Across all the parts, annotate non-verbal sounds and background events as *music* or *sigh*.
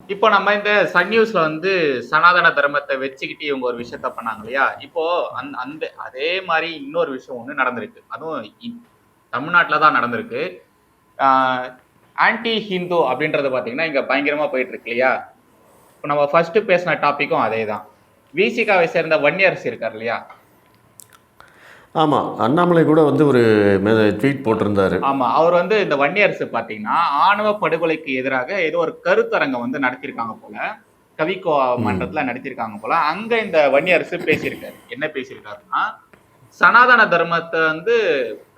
இப்போ நம்ம இந்த சன் நியூஸ்ல வந்து சனாதன தர்மத்தை வச்சுக்கிட்டு இவங்க ஒரு விஷயத்த பண்ணாங்க இல்லையா? இப்போ அந்த அந்த அதே மாதிரி இன்னொரு விஷயம் ஒன்று நடந்திருக்கு. அதுவும் இ- தான் நடந்திருக்கு. ஆன்டி ஹிந்து அப்படின்றது பார்த்தீங்கன்னா இங்கே பயங்கரமாக போயிட்டு இருக்கு இல்லையா? இப்போ நம்ம ஃபர்ஸ்ட் பேசின டாப்பிக்கும் அதே தான் விசிகாவை சேர்ந்த வன்னியரசு இருக்கார் இல்லையா? ஆமாம் அண்ணாமலை கூட வந்து ஒரு ட்வீட் போட்டிருந்தாரு. ஆமா அவர் வந்து இந்த வன்னியரசு பாத்தீங்கன்னா ஆணவ படுகொலைக்கு எதிராக ஏதோ ஒரு கருத்தரங்கம் வந்து நடத்தியிருக்காங்க போல கவிக்கோ மன்றத்துல நடத்தியிருக்காங்க போல அங்க இந்த வன்னியரசு பேசியிருக்காரு. என்ன பேசியிருக்காருன்னா சனாதன தர்மத்தை வந்து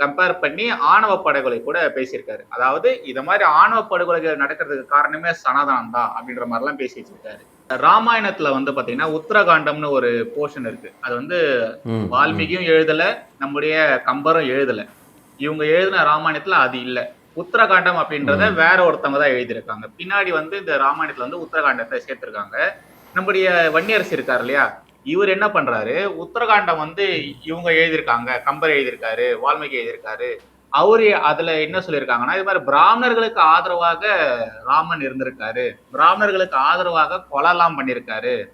கம்பேர் பண்ணி ஆணவ படுகொலை கூட பேசியிருக்காரு. அதாவது இத மாதிரி ஆணவ படுகொலைகள் நடக்கிறதுக்கு காரணமே சனாதனம் தான் அப்படின்ற மாதிரிலாம் பேசி வச்சிருக்காரு. ராமாயணத்துல வந்து பாத்தீங்கன்னா உத்தரகாண்டம்னு ஒரு போர்ஷன் இருக்கு. அது வந்து வால்மீகியும் எழுதல நம்முடைய கம்பரும் எழுதல. இவங்க எழுதின ராமாயணத்துல அது இல்ல. உத்தரகாண்டம் அப்படின்றத வேற ஒருத்தவங்க தான் எழுதியிருக்காங்க. பின்னாடி வந்து இந்த ராமாயணத்துல வந்து உத்தரகாண்டத்தை சேர்த்திருக்காங்க. நம்முடைய வன்னியரசு இருக்காரு இல்லையா? இவர் என்ன பண்றாரு? உத்தரகாண்டம் வந்து இவங்க எழுதியிருக்காங்க கம்பர் எழுதியிருக்காரு வால்மீகி எழுதியிருக்காரு. அவரு அதுல என்ன சொல்லியிருக்காங்கன்னா இது மாதிரி பிராமணர்களுக்கு ஆதரவாக ராமன் இருந்திருக்காரு. பிராமணர்களுக்கு ஆதரவாக கொலலாம் பண்ணியிருக்காரு.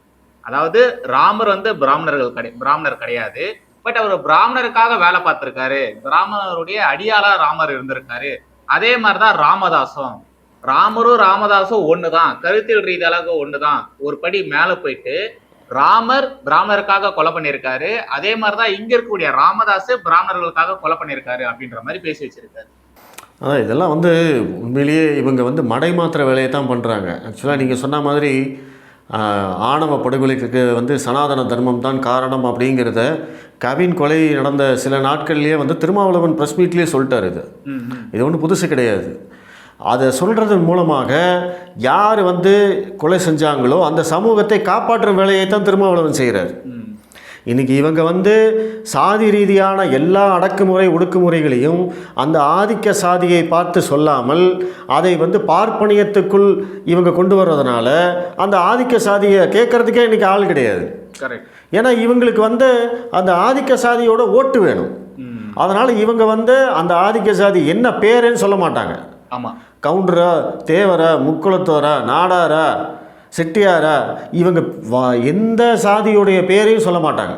அதாவது ராமர் வந்து பிராமணர்கள் கிடை பிராமணர் கிடையாது. பட் அவர் பிராமணருக்காக வேலை பார்த்திருக்காரு. பிராமணருடைய அடியாளா ராமர் இருந்திருக்காரு. அதே மாதிரிதான் ராமதாசும். ராமரும் ராமதாசும் ஒண்ணுதான். கருத்தியல் ரீதியாக ஒண்ணுதான். ஒரு படி மேல போயிட்டு ராமர் பிராமணருக்காக கொலை பண்ணியிருக்காரு. அதே மாதிரிதான் இங்க இருக்கக்கூடிய ராமதாஸ் பிராமணர்களுக்காக கொலை பண்ணியிருக்காரு அப்படின்ற மாதிரி பேசி வச்சிருக்காரு. அதான் இதெல்லாம் வந்து உண்மையிலேயே இவங்க வந்து மடை மாத்திர வேலையை தான் பண்ணுறாங்க ஆக்சுவலாக நீங்கள் சொன்ன மாதிரி ஆணவ படுகொலைக்கு வந்து சனாதன தர்மம் தான் காரணம் அப்படிங்கிறத கவின் கொலை நடந்த சில நாட்கள்லேயே வந்து திருமாவளவன் ப்ரெஸ் மீட்லேயே சொல்லிட்டார் இது. இது ஒன்றும் புதுசு கிடையாது. அதை சொல்கிறதன் மூலமாக யார் வந்து கொலை செஞ்சாங்களோ அந்த சமூகத்தை காப்பாற்றும் வேலையை தான் திருமாவளவன் செய்கிறார். ம். இன்னைக்கு இவங்க வந்து சாதி ரீதியான எல்லா அடக்குமுறை ஒடுக்குமுறைகளையும் அந்த ஆதிக்க சாதியை பார்த்து சொல்லாமல் அதை வந்து பார்ப்பனியத்துக்குள் இவங்க கொண்டு வர்றதுனால அந்த ஆதிக்க சாதியை கேட்கறதுக்கே இன்னைக்கு ஆள் கிடையாது. கரெக்ட் ஏன்னா இவங்களுக்கு வந்து அந்த ஆதிக்க சாதியோட ஓட்டு வேணும். அதனால் இவங்க வந்து அந்த ஆதிக்க சாதி என்ன பேருன்னு சொல்ல மாட்டாங்க. ஆமா. கவுண்டரா தேவரா முக்குளத்தோரா நாடாரா செட்டியாரா இவங்க வா- எந்த சாதியுடைய பேரையும் சொல்ல மாட்டாங்க.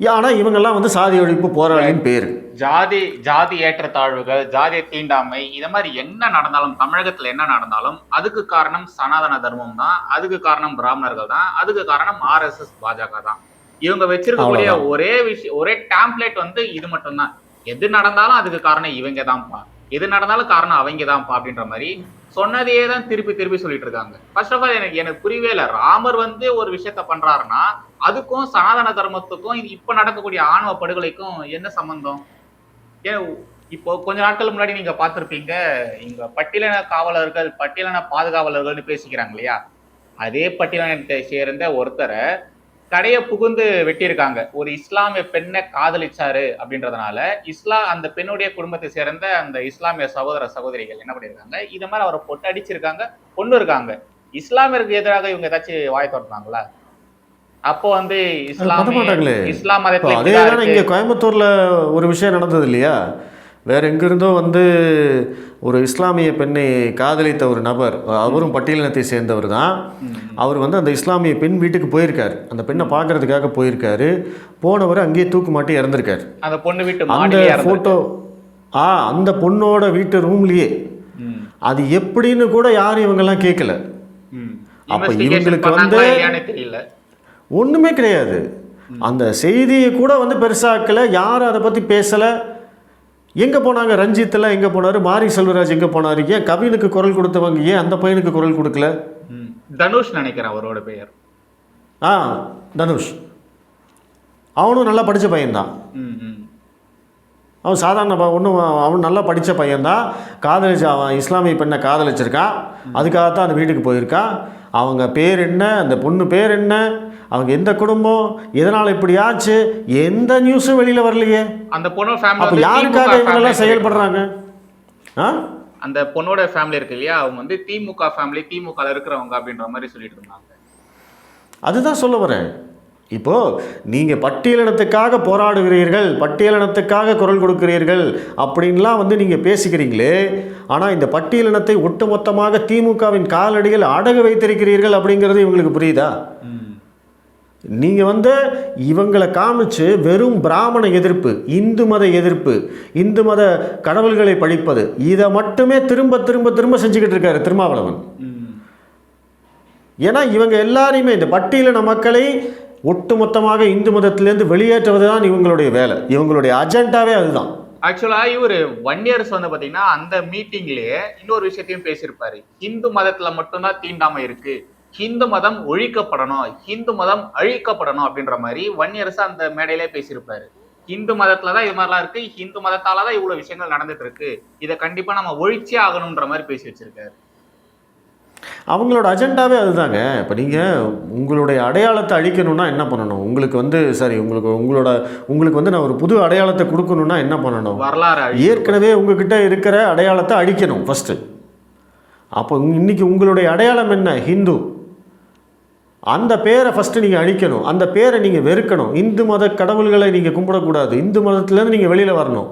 ஆனால் இவங்கெல்லாம் வந்து சாதி ஒழிப்பு போராளின்னு பேர் ஜாதி ஜாதி ஏற்றத்தாழ்வுகள் ஜாதி தீண்டாமை இத மாதிரி என்ன நடந்தாலும் தமிழகத்துல என்ன நடந்தாலும் அதுக்கு காரணம் சனாதன தர்மம் தான் அதுக்கு காரணம் பிராமணர்கள் தான் அதுக்கு காரணம் ஆர்எஸ்எஸ் பாஜக தான் இவங்க வச்சிருக்கக்கூடிய. ஒரே விஷயம் ஒரே டேம்ப்ளேட் வந்து இது மட்டும்தான் எது நடந்தாலும் அதுக்கு காரணம் இவங்க தான்ப்பா எது நடந்தாலும் காரணம் அவங்க தான்ப்பா அப்படின்ற மாதிரி சொன்னதையே தான் திருப்பி திருப்பி சொல்லிட்டு இருக்காங்க ஃபர்ஸ்ட் ஆஃப் ஆல் எனக்கு எனக்கு புரியவே இல்லை. ராமர் வந்து ஒரு விஷயத்த பண்றாருன்னா அதுக்கும் சனாதன தர்மத்துக்கும் இது இப்ப நடக்கக்கூடிய ஆணவ படுகொலைக்கும் என்ன சம்பந்தம்? ஏன் இப்போ கொஞ்ச நாட்கள் முன்னாடி நீங்க பார்த்துருப்பீங்க இங்க பட்டியலின காவலர்கள் பட்டியலின பாதுகாவலர்கள்னு பேசிக்கிறாங்க இல்லையா? அதே பட்டியலினத்தை சேர்ந்த ஒருத்தரை கடையை புகுந்து வெட்டியிருக்காங்க. ஒரு இஸ்லாமிய பெண்ணை காதலிச்சாரு அப்படின்றதுனால இஸ்லாம் அந்த பெண்ணுடைய குடும்பத்தை சேர்ந்த அந்த இஸ்லாமிய சகோதர சகோதரிகள் என்ன பண்ணியிருக்காங்க? இது மாதிரி அவரை பொட்டு அடிச்சிருக்காங்க கொண்டு இருக்காங்க. இஸ்லாமியருக்கு எதிராக இவங்க ஏதாச்சும் வாய் திறந்தாங்களா அப்போ வந்து. இஸ்லாம் இப்போ மதத்துல கோயம்புத்தூரில் ஒரு விஷயம் நடந்தது இல்லையா? வேற எங்கிருந்தோ வந்து ஒரு இஸ்லாமிய பெண்ணை காதலித்த ஒரு நபர் அவரும் பட்டியலினத்தை சேர்ந்தவர் தான். அவர் வந்து அந்த இஸ்லாமிய பெண் வீட்டுக்கு போயிருக்காரு. அந்த பெண்ணை பார்க்கறதுக்காக போயிருக்காரு. போனவர் அங்கேயே தூக்கு மாட்டி இறந்திருக்காரு. அந்த பொண்ணு வீட்டு அந்த. ஃபோட்டோ ஆ அந்த பொண்ணோட வீட்டு ரூம்லேயே. அது எப்படின்னு கூட யாரும் இவங்கெல்லாம் கேட்கல. அப்ப இவங்களுக்கு வந்து- ஒன்றுமே கிடையாது. அந்த செய்தியை கூட வந்து பெருசாக்கலை. யாரும் அதை பற்றி பேசலை. எங்கே போனாங்க? ரஞ்சித்தில் எங்கே போனார்? மாரி செல்வராஜ் எங்கே போனார்? ஏன் கவினுக்கு குரல் கொடுத்தவங்க ஏன் அந்த பையனுக்கு குரல் கொடுக்கல? ம். தனுஷ் நினைக்கிறேன் அவரோட பெயர். ஆ தனுஷ். அவனும் நல்லா படித்த பையன்தான். ம், ம். அவன் சாதாரண ஒன்றும் அவன் நல்லா படித்த பையன்தான். காதலிச்சு அவன் இஸ்லாமிய பெண்ணை காதலிச்சிருக்கான். அதுக்காகத்தான் அந்த வீட்டுக்கு போயிருக்கான். அவங்க பேர் என்ன அந்த பொண்ணு பேர் என்ன அவங்க எந்த குடும்பம் எதனால் இப்படி ஆச்சு எந்த நியூஸும் வெளியில் வரலையே. அந்த பொண்ணோட ஃபேமிலி அப்போ யாருக்காக இவங்கெல்லாம் செயல்படுறாங்க? ஆ? அந்த பொண்ணோட ஃபேமிலி இருக்கு இல்லையா? அவங்க வந்து திமுக ஃபேமிலி திமுக இருக்கிறவங்க அப்படின்ற மாதிரி சொல்லிட்டு இருந்தாங்க. அதுதான் சொல்ல வரேன். இப்போ நீங்கள் பட்டியலினத்துக்காக போராடுகிறீர்கள் பட்டியலினத்துக்காக குரல் கொடுக்கிறீர்கள் அப்படின்லாம் வந்து நீங்கள் பேசிக்கிறீங்களே ஆனால் இந்த பட்டியலினத்தை ஒட்டுமொத்தமாக திமுகவின் காலடியில் அடகு வைத்திருக்கிறீர்கள் அப்படிங்கிறது இவங்களுக்கு புரியுதா? நீங்கள் வந்து இவங்களை காமிச்சு வெறும் பிராமண எதிர்ப்பு இந்து மத எதிர்ப்பு இந்து மத கடவுள்களை பழிப்பது இதை மட்டுமே திரும்ப திரும்ப திரும்ப செஞ்சுக்கிட்டு இருக்காரு திருமாவளவன். ஏன்னா இவங்க எல்லாரையுமே இந்த பட்டியலின மக்களை ஒட்டுமொத்தமாக இந்து மதத்திலேருந்து வெளியேற்றுவது தான் இவங்களுடைய வேலை. இவங்களுடைய அஜெண்டாவே அதுதான். ஆக்சுவலா இவரு வன்னியர்ஸ் வந்து பாத்தீங்கன்னா அந்த மீட்டிங்லயே இன்னொரு விஷயத்தையும் பேசியிருப்பாரு. இந்து மதத்துல மட்டும்தான் தீண்டாமை இருக்கு. ஹிந்து மதம் ஒழிக்கப்படணும். ஹிந்து மதம் அழிக்கப்படணும் அப்படின்ற மாதிரி வன்னியரசு அந்த மேடையிலே பேசியிருப்பாரு. இந்து மதத்துலதான் இது மாதிரிலாம் இருக்கு. ஹிந்து மதத்தாலதான் இவ்வளவு விஷயங்கள் நடந்துட்டு இருக்கு. இதை கண்டிப்பா நம்ம ஒழிச்சே ஆகணும்ன்ற மாதிரி பேசி வச்சிருக்காரு. அவங்களோட அஜெண்டாவே அதுதாங்க. இப்போ நீங்கள் உங்களுடைய அடையாளத்தை அழிக்கணும்னா என்ன பண்ணணும்? உங்களுக்கு வந்து சரி உங்களுக்கு உங்களோட உங்களுக்கு வந்து நான் ஒரு புது அடையாளத்தை கொடுக்கணும்னா என்ன பண்ணணும்? வரலாறு ஏற்கனவே உங்ககிட்ட இருக்கிற அடையாளத்தை அழிக்கணும் ஃபஸ்ட்டு அப்போ இன்னைக்கு உங்களுடைய அடையாளம் என்ன? ஹிந்து. அந்த பேரை ஃபஸ்ட்டு நீங்கள் அழிக்கணும். அந்த பேரை நீங்கள் வெறுக்கணும். இந்து மத கடவுள்களை நீங்கள் கும்பிடக்கூடாது. இந்து மதத்துலேருந்து நீங்கள் வெளியில் வரணும்.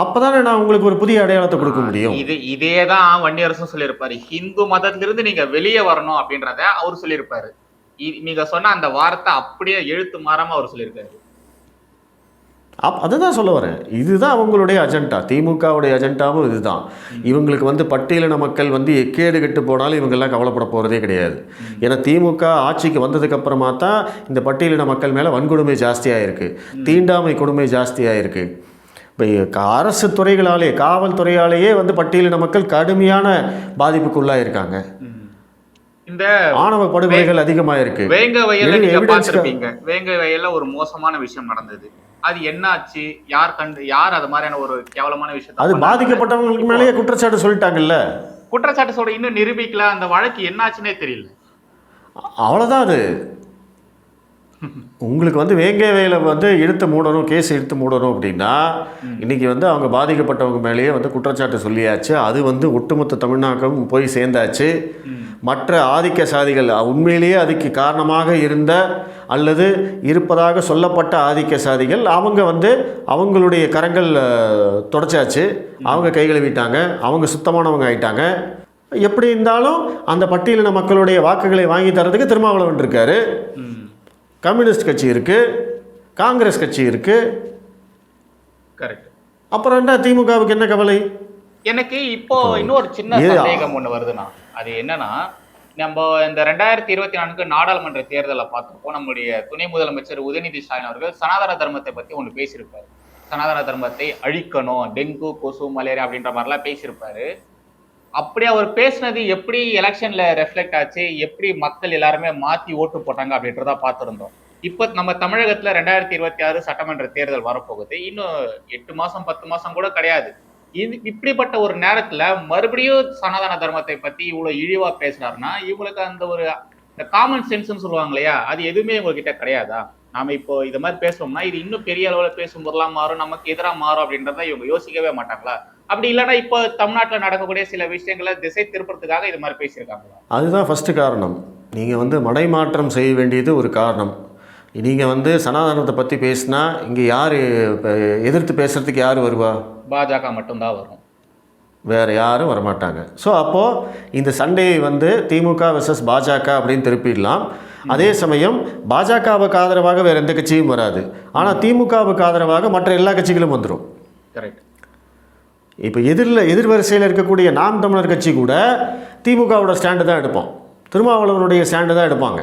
அப்போ தானே நான் உங்களுக்கு ஒரு புதிய அடையாளத்தை கொடுக்க முடியும். இது இதேதான் வன்னியரசும் சொல்லியிருப்பாரு. ஹிந்து மதத்திலிருந்து நீங்க வெளியே வரணும் அப்படின்றத அவர் சொல்லியிருப்பாரு. நீங்க சொன்ன அந்த வார்த்தை அப்படியே எழுத்து மாறாம அவர் சொல்லியிருக்காரு. அப் அதுதான் சொல்ல வரேன். இதுதான் அவங்களுடைய அஜெண்டா திமுகவுடைய அஜெண்டாவும் இதுதான். இவங்களுக்கு வந்து பட்டியலின மக்கள் வந்து எக்கேடு கெட்டு போனாலும் இவங்கெல்லாம் கவலைப்பட போகிறதே கிடையாது. ஏன்னா திமுக ஆட்சிக்கு வந்ததுக்கு அப்புறமா தான் இந்த பட்டியலின மக்கள் மேலே வன்கொடுமை ஜாஸ்தியாக இருக்கு தீண்டாமை கொடுமை ஜாஸ்தியாக இருக்கு இப்போ அரசு துறைகளாலே காவல்துறையாலேயே வந்து பட்டியலின மக்கள் கடுமையான பாதிப்புக்குள்ளாக இருக்காங்க இந்த ஆணவ படுகொலைகள் அதிகமாக இருக்கு வேங்க வயல்ல நீங்க பார்த்திருப்பீங்க. வேங்க வயல்ல ஒரு மோசமான விஷயம் நடந்தது. அது என்ன ஆச்சு யார் கண்டு யார் அது மாதிரியான ஒரு கேவலமான விஷயத்தை அது? பாதிக்கப்பட்டவங்களுக்கு மேலேயே குற்றச்சாட்டு சொல்லிட்டாங்கல்ல? குற்றச்சாட்டு சொல்ற இன்னும் நிரூபிக்கல. அந்த வழக்கு என்னாச்சுன்னே தெரியல. அவ்வளோதான் அது. உங்களுக்கு வந்து வேங்கை வேலை வந்து இழுத்து மூடணும் கேஸ் இழுத்து மூடணும் அப்படின்னா இன்னைக்கு வந்து அவங்க பாதிக்கப்பட்டவங்க மேலேயே வந்து குற்றச்சாட்டு சொல்லியாச்சு. அது வந்து ஒட்டுமொத்த தமிழ்நாட்டும் போய் சேர்ந்தாச்சு. மற்ற ஆதிக்க சாதிகள் உண்மையிலேயே அதுக்கு காரணமாக இருந்த அல்லது இருப்பதாக சொல்லப்பட்ட ஆதிக்க சாதிகள் அவங்க வந்து அவங்களுடைய கரங்கள் தொடச்சாச்சு. அவங்க கை கழுவிட்டாங்க. அவங்க சுத்தமானவங்க ஆயிட்டாங்க. எப்படி இருந்தாலும் அந்த பட்டியலின மக்களுடைய வாக்குகளை வாங்கி தரதுக்கு திருமாவளவன் இருக்காரு. கம்யூனிஸ்ட் கட்சி இருக்குது காங்கிரஸ் கட்சி இருக்குது கரெக்ட் அப்புறம் என்ன திமுகவுக்கு என்ன கவலை? எனக்கு இப்போ இன்னொரு சின்ன சந்தேகம் ஒண்ணு வருதுண்ணா. அது என்னன்னா நம்ம இந்த ரெண்டாயிரத்தி இருபத்தி நான்கு நாடாளுமன்ற தேர்தலை பார்த்திருப்போம். நம்முடைய துணை முதலமைச்சர் உதயநிதி ஸ்டாலின் அவர்கள் சனாதன தர்மத்தை பத்தி ஒண்ணு பேசியிருப்பாரு. சனாதன தர்மத்தை அழிக்கணும் டெங்கு கொசு மலேரியா அப்படின்ற மாதிரிலாம் பேசியிருப்பாரு. அப்படி அவர் பேசினது எப்படி எலெக்ஷன்ல ரெஃப்ளெக்ட் ஆச்சு எப்படி மக்கள் எல்லாருமே மாத்தி ஓட்டு போட்டாங்க அப்படின்றத பார்த்துருந்தோம். இப்போ நம்ம தமிழகத்துல ரெண்டாயிரத்தி இருபத்தி ஆறு சட்டமன்ற தேர்தல் வரப்போகுது. இன்னும் எட்டு மாசம் பத்து மாசம் கூட கிடையாது. இது இப்படிப்பட்ட ஒரு நேரத்துல மறுபடியும் சனாதன தர்மத்தை பத்தி இவ்வளவு இழிவா பேசினாருன்னா இவங்களுக்கு அந்த ஒரு இந்த காமன் சென்ஸ்னு சொல்லுவாங்க இல்லையா அது எதுவுமே உங்ககிட்ட கிடையாதா? நாம இப்போ இது மாதிரி பேசுறோம்னா இது இன்னும் பெரிய அளவுல பேசும்போதெல்லாம் மாறும் நமக்கு எதிராக மாறும் அப்படின்றத இவங்க யோசிக்கவே மாட்டாங்களா? அப்படி இல்லைன்னா இப்போ தமிழ்நாட்டுல நடக்கக்கூடிய சில விஷயங்களை திசை திருப்புறதுக்காக இது மாதிரி பேசியிருக்காங்களா அதுதான் ஃபஸ்ட்டு காரணம். நீங்கள் வந்து மடைமாற்றம் செய்ய வேண்டியது ஒரு காரணம். நீங்கள் வந்து சனாதனத்தை பற்றி பேசினா இங்கே யார் எதிர்த்து பேசுகிறதுக்கு யார் வருவா? பாஜக மட்டும்தான் வரும். வேறு யாரும் வரமாட்டாங்க. ஸோ அப்போது இந்த சண்டையை வந்து திமுக வெர்சஸ் பாஜக அப்படின்னு திருப்பிடலாம். அதே சமயம் பாஜகவுக்கு ஆதரவாக வேறு எந்த கட்சியும் வராது. ஆனால் திமுகவுக்கு ஆதரவாக மற்ற எல்லா கட்சிகளும் வந்துடும் கரெக்ட் இப்போ எதிரில் எதிர்வரிசையில் இருக்கக்கூடிய நாம் தமிழர் கட்சி கூட திமுகவோட ஸ்டாண்டு தான் எடுப்போம். திருமாவளவனுடைய ஸ்டாண்டு தான் எடுப்பாங்க.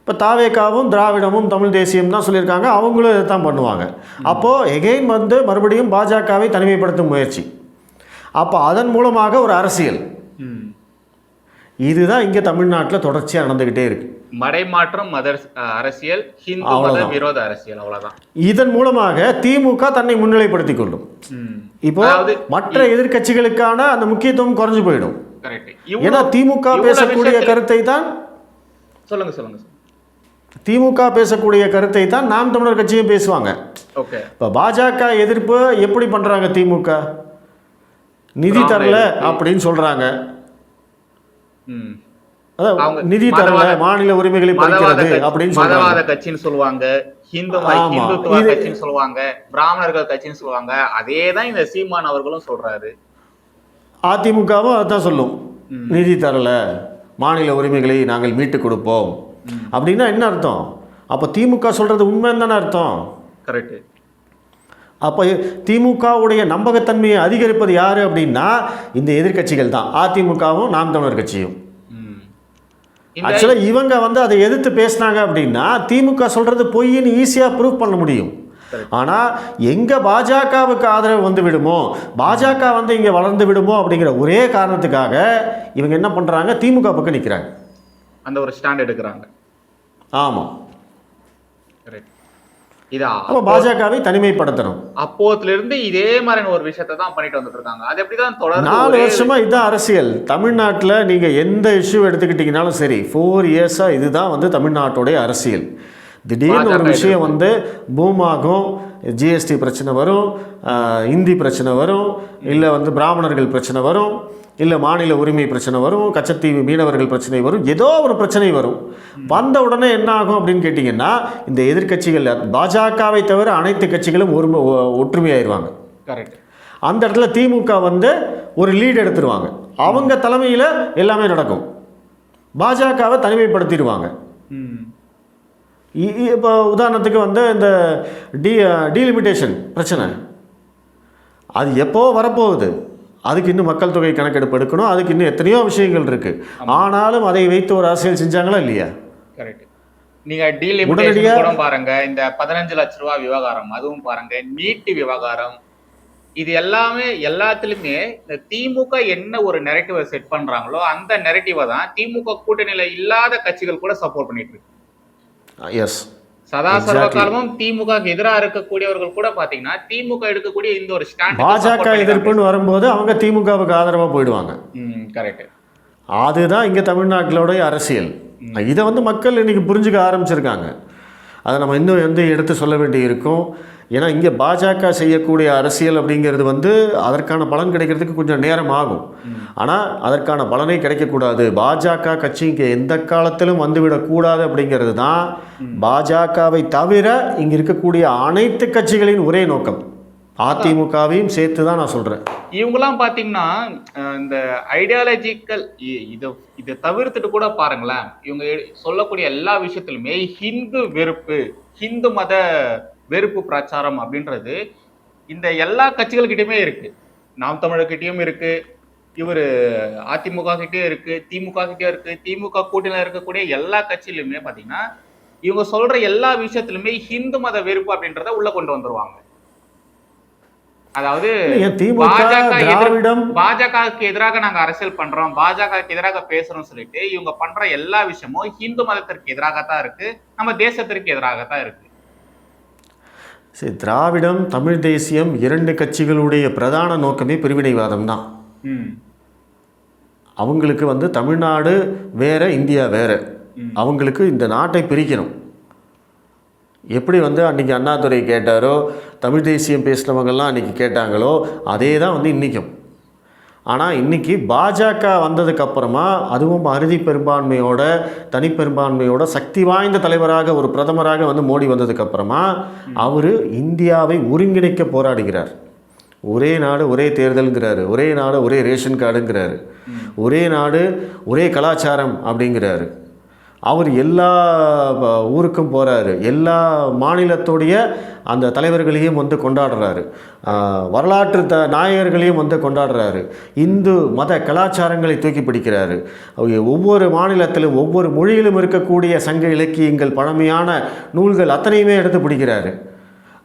இப்போ தாவேக்காவும் திராவிடமும் தமிழ் தேசியம் தான் சொல்லியிருக்காங்க. அவங்களும் இதை தான் பண்ணுவாங்க. அப்போது எகெயின் வந்து மறுபடியும் பாஜகவை தனிமைப்படுத்தும் முயற்சி. அப்போ அதன் மூலமாக ஒரு அரசியல். இதுதான் இங்கே தமிழ்நாட்டில் தொடர்ச்சியாக நடந்துக்கிட்டே இருக்கு. மடைமாற்றம் மத அரசியல் ஹிந்து மத. விரோத அரசியல் அவ்வளவுதான். இதன் மூலமாக திமுக தன்னை முன்னிலைப்படுத்திக் கொள்ளும். இப்போ மற்ற எதிர்க்கட்சிகளுக்கான அந்த முக்கியத்துவம் குறைஞ்சு போயிடும். ஏன்னா திமுக பேசக்கூடிய கருத்தை தான் சொல்லுங்க சொல்லுங்க திமுக பேசக்கூடிய கருத்தை தான் நாம் தமிழர் கட்சியும் பேசுவாங்க. இப்போ பாஜக எதிர்ப்பு எப்படி பண்ணுறாங்க திமுக? நிதி தரல. அப்படின்னு சொல்கிறாங்க நிதி தரல மாநில உரிமைகளை பறிக்கிறது அப்படின்னு மதவாத கட்சின்னு சொல்லுவாங்க. ஹிந்து. ஹிந்துத்துவ கட்சின்னு சொல்லுவாங்க. பிராமணர்கள் கட்சின்னு சொல்லுவாங்க. அதேதான் இந்த சீமான் அவர்களும் சொல்றாரு. அதிமுகவும் அதான் சொல்லும். நிதி தரல மாநில உரிமைகளை நாங்கள் மீட்டு கொடுப்போம். அப்படின்னா என்ன அர்த்தம்? அப்போ திமுக சொல்றது உண்மைன்னு தானே அர்த்தம்? கரெக்ட் அப்போ திமுகவுடைய நம்பகத்தன்மையை அதிகரிப்பது யாரு அப்படின்னா இந்த எதிர்க்கட்சிகள் தான். அதிமுகவும் நாம் தமிழர் கட்சியும். ஆக்சுவலாக இவங்க வந்து அதை எதிர்த்து பேசினாங்க அப்படின்னா திமுக சொல்றது பொய்ன்னு ஈஸியாக ப்ரூவ் பண்ண முடியும். ஆனால் எங்கே பாஜகவுக்கு ஆதரவு வந்து விடுமோ பாஜக வந்து இங்கே வளர்ந்து விடுமோ அப்படிங்கிற ஒரே காரணத்துக்காக இவங்க என்ன பண்ணுறாங்க திமுக பக்கம் நிற்கிறாங்க அந்த ஒரு ஸ்டாண்ட் எடுக்கிறாங்க. ஆமாம் இது அப்போ பாஜகவை தனிமைப்படுத்தணும். அப்போத்துல இருந்து இதே மாதிரியான ஒரு விஷயத்தை தான் பண்ணிட்டு வந்துட்டு இருக்காங்க. அது எப்படிதான் தொடர்ந்து நாலு ஒரே- வருஷமா இதுதான் அரசியல். தமிழ்நாட்டில் நீங்கள் எந்த இஷ்யூ எடுத்துக்கிட்டீங்கனாலும் சரி ஃபோர் இயர்ஸாக இதுதான் வந்து தமிழ்நாட்டுடைய அரசியல். திடீர்னு ஒரு விஷயம். வந்து பூம் ஆகும் ஜிஎஸ்டி பிரச்சனை வரும் இந்தி பிரச்சனை வரும் இல்லை வந்து பிராமணர்கள் பிரச்சனை வரும். இல்லை மாநில உரிமை பிரச்சனை வரும் கச்சத்தீவு மீனவர்கள் பிரச்சனை வரும் ஏதோ ஒரு பிரச்சனை வரும். வந்த உடனே என்ன ஆகும் அப்படின்னு கேட்டிங்கன்னா இந்த எதிர்க்கட்சிகள் பாஜகவை தவிர அனைத்து கட்சிகளும் ஒரு ஒற்றுமையாயிருவாங்க. கரெக்ட் அந்த இடத்துல திமுக வந்து ஒரு லீட் எடுத்துருவாங்க. அவங்க தலைமையில் எல்லாமே நடக்கும். பாஜகவை தனிமைப்படுத்திடுவாங்க இப்போ உதாரணத்துக்கு வந்து இந்த டி டீலிமிட்டேஷன் பிரச்சனை. அது எப்போ வரப்போகுது? அதுக்கு இன்னும் மக்கள் தொகை கணக்கெடுப்பு எடுக்கணும் அதுக்கு இன்னும் எத்தனையோ விஷயங்கள் இருக்குது ஆனாலும் அதை வைத்து ஒரு அரசியல் செஞ்சாங்களா இல்லையா? கரெக்ட் நீங்க உடனடியா- கூட பாருங்க. இந்த பதினஞ்சு லட்ச ரூபாய் விவகாரம் அதுவும் பாருங்க. நீட்டு விவகாரம். இது எல்லாமே எல்லாத்துலயுமே இந்த திமுக என்ன ஒரு நெரட்டிவை செட் பண்றாங்களோ அந்த நெரட்டிவை தான் திமுக கூட்டணியில இல்லாத கட்சிகள் கூட சப்போர்ட் பண்ணிட்டு இருக்கு. எஸ் சதா. சர்வகாலமும் திமுக எதிராக இருக்கக்கூடியவர்கள் கூட பாத்தீங்கன்னா திமுக எடுக்கக்கூடிய இந்த ஒரு ஸ்டாண்ட் பாஜக எதிர்ப்புன்னு வரும்போது அவங்க திமுகவுக்கு ஆதரவாக போயிடுவாங்க. கரெக்ட் அதுதான் இங்கே தமிழ்நாட்டிலோடைய அரசியல். இதை வந்து மக்கள் இன்னைக்கு புரிஞ்சுக்க ஆரம்பிச்சிருக்காங்க. அதை நம்ம இன்னும் வந்து எடுத்து சொல்ல வேண்டி இருக்கும் ஏன்னா இங்கே பாஜக செய்யக்கூடிய அரசியல் அப்படிங்கிறது வந்து அதற்கான பலன் கிடைக்கிறதுக்கு கொஞ்சம் நேரம் ஆகும். ஆனால் அதற்கான பலனே கிடைக்கக்கூடாது. பாஜக கட்சி இங்கே எந்த காலத்திலும் வந்துவிடக்கூடாது அப்படிங்கிறது தான் பாஜகவை தவிர இங்கே இருக்கக்கூடிய அனைத்து கட்சிகளின் ஒரே நோக்கம். அதிமுகவையும் சேர்த்து தான் நான் சொல்கிறேன் இவங்கெல்லாம் பார்த்தீங்கன்னா இந்த ஐடியாலஜிக்கல் இதை இதை தவிர்த்துட்டு கூட பாருங்களேன். இவங்க சொல்லக்கூடிய எல்லா விஷயத்திலுமே ஹிந்து வெறுப்பு ஹிந்து மத வெறுப்பு பிரச்சாரம் அப்படின்றது இந்த எல்லா கட்சிகள்கிட்டயுமே இருக்கு. நாம் தமிழர்கிட்டயும் இருக்கு. இவர் அதிமுக கிட்டயும் இருக்கு திமுக கிட்டயும் இருக்கு திமுக கூட்டணியில் இருக்கக்கூடிய எல்லா கட்சியிலுமே பார்த்தீங்கன்னா இவங்க சொல்ற எல்லா விஷயத்திலுமே ஹிந்து மத வெறுப்பு அப்படின்றத உள்ள கொண்டு வந்துருவாங்க. அதாவது பாஜகவுக்கு எதிராக நாங்க அரசியல் பண்றோம் பாஜகவுக்கு எதிராக பேசுறோம் சொல்லிட்டு இவங்க பண்ற எல்லா விஷயமும் இந்து மதத்திற்கு எதிராகத்தான் இருக்கு நம்ம தேசத்திற்கு எதிராகத்தான் இருக்கு. சரி திராவிடம் தமிழ் தேசியம் இரண்டு கட்சிகளுடைய பிரதான நோக்கமே பிரிவினைவாதம் தான். அவங்களுக்கு வந்து தமிழ்நாடு வேற இந்தியா வேற. அவங்களுக்கு இந்த நாட்டை பிரிக்கணும். எப்படி வந்து அன்றைக்கி அண்ணாதுரை கேட்டாரோ தமிழ் தேசியம் பேசினவங்கெல்லாம் அன்றைக்கி கேட்டாங்களோ அதே தான் வந்து இன்றைக்கும் ஆனால் இன்றைக்கி பாஜக வந்ததுக்கப்புறமா அதுவும் அறுதி பெரும்பான்மையோட தனிப்பெரும்பான்மையோட சக்தி வாய்ந்த தலைவராக ஒரு பிரதமராக வந்து மோடி வந்ததுக்கப்புறமா அவர் இந்தியாவை ஒருங்கிணைக்க போராடுகிறார். ஒரே நாடு ஒரே தேர்தலுங்கிறாரு. ஒரே நாடு ஒரே ரேஷன் கார்டுங்கிறாரு. ஒரே நாடு ஒரே கலாச்சாரம் அப்படிங்கிறாரு. அவர் எல்லா ஊருக்கும் போகிறாரு எல்லா மாநிலத்துடைய அந்த தலைவர்களையும் வந்து கொண்டாடுறாரு. வரலாற்று த நாயகர்களையும் வந்து கொண்டாடுறாரு. இந்து மத கலாச்சாரங்களை தூக்கி பிடிக்கிறாரு. அவங்க ஒவ்வொரு மாநிலத்திலும் ஒவ்வொரு மொழியிலும் இருக்கக்கூடிய சங்க இலக்கியங்கள் பழமையான நூல்கள் அத்தனையுமே எடுத்து பிடிக்கிறாரு.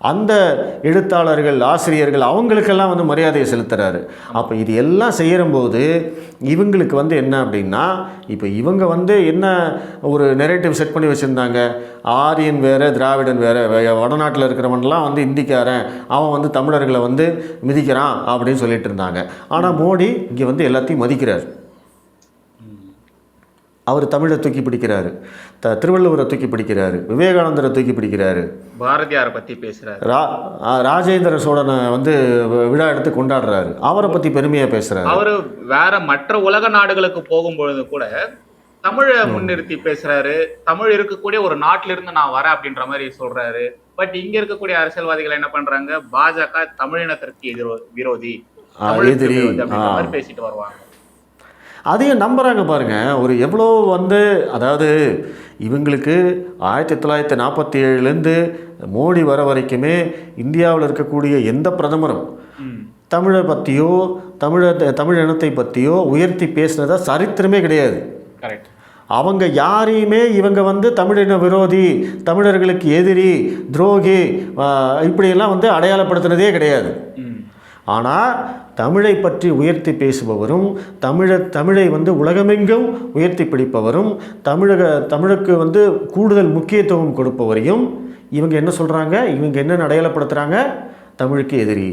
அந்த எழுத்தாளர்கள் ஆசிரியர்கள் அவங்களுக்கெல்லாம் வந்து மரியாதையை செலுத்துகிறாரு அப்போ இது எல்லாம் செய்யறம்போது இவங்களுக்கு வந்து என்ன அப்படின்னா இப்போ இவங்க வந்து என்ன ஒரு நெரேட்டிவ் செட் பண்ணி வச்சுருந்தாங்க? ஆரியன் வேறு திராவிடன் வேறு வடநாட்டில் இருக்கிறவன்லாம் வந்து இந்திக்காரன் அவன் வந்து தமிழர்களை வந்து மிதிக்கிறான் அப்படின்னு சொல்லிட்டு இருந்தாங்க. ஆனால் மோடி இங்கே வந்து எல்லாத்தையும் மதிக்கிறார். அவர் தமிழை தூக்கி பிடிக்கிறாரு. த திருவள்ளுவரை தூக்கி பிடிக்கிறாரு. விவேகானந்தரை தூக்கி பிடிக்கிறாரு. பாரதியாரை பத்தி பேசுறாரு. ரா ராஜேந்திர சோழனை வந்து விழா எடுத்து கொண்டாடுறாரு. அவரை பற்றி பெருமையாக பேசுகிறாரு அவரு வேற மற்ற உலக நாடுகளுக்கு போகும்பொழுது கூட தமிழை முன்னிறுத்தி பேசுறாரு. தமிழ் இருக்கக்கூடிய ஒரு நாட்டில இருந்து நான் வரேன் அப்படின்ற மாதிரி சொல்றாரு. பட் இங்க இருக்கக்கூடிய அரசியல்வாதிகள் என்ன பண்றாங்க? பாஜக தமிழினத்திற்கு எதிரோ விரோதி. எதிரி. பேசிட்டு வருவாங்க. அதையும் நம்புகிறாங்க பாருங்க. ஒரு எவ்வளோ வந்து அதாவது இவங்களுக்கு ஆயிரத்தி தொள்ளாயிரத்தி நாற்பத்தி ஏழுலேருந்து மோடி வர வரைக்குமே இந்தியாவில் இருக்கக்கூடிய எந்த பிரதமரும். தமிழை பற்றியோ தமிழ தமிழ் இனத்தை பற்றியோ உயர்த்தி பேசினதா சரித்திரமே கிடையாது. கரெக்ட் அவங்க யாரையுமே இவங்க வந்து தமிழின விரோதி தமிழர்களுக்கு எதிரி துரோகி இப்படியெல்லாம் வந்து அடையாளப்படுத்தினதே கிடையாது. ஆனால் தமிழை பற்றி உயர்த்தி பேசுபவரும் தமிழ தமிழை வந்து உலகமெங்கும் உயர்த்தி பிடிப்பவரும் தமிழக தமிழுக்கு வந்து கூடுதல் முக்கியத்துவம் கொடுப்பவரையும் இவங்க என்ன சொல்கிறாங்க இவங்க என்ன அடையாளப்படுத்துகிறாங்க தமிழுக்கு எதிரி.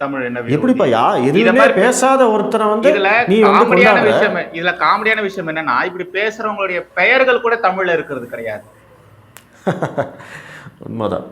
தமிழ் என்ன விரோதி? எப்படிப்பா யா எதுவுமே பேசாத ஒருத்தரை வந்து இதுல நீ காமெடியான விஷயம் இதுல காமெடியான விஷயம் என்னன்னா இப்படி பேசுறவங்களுடைய பெயர்கள் கூட தமிழ்ல இருக்கிறது கிடையாது. *laughs* உண்மைதான்.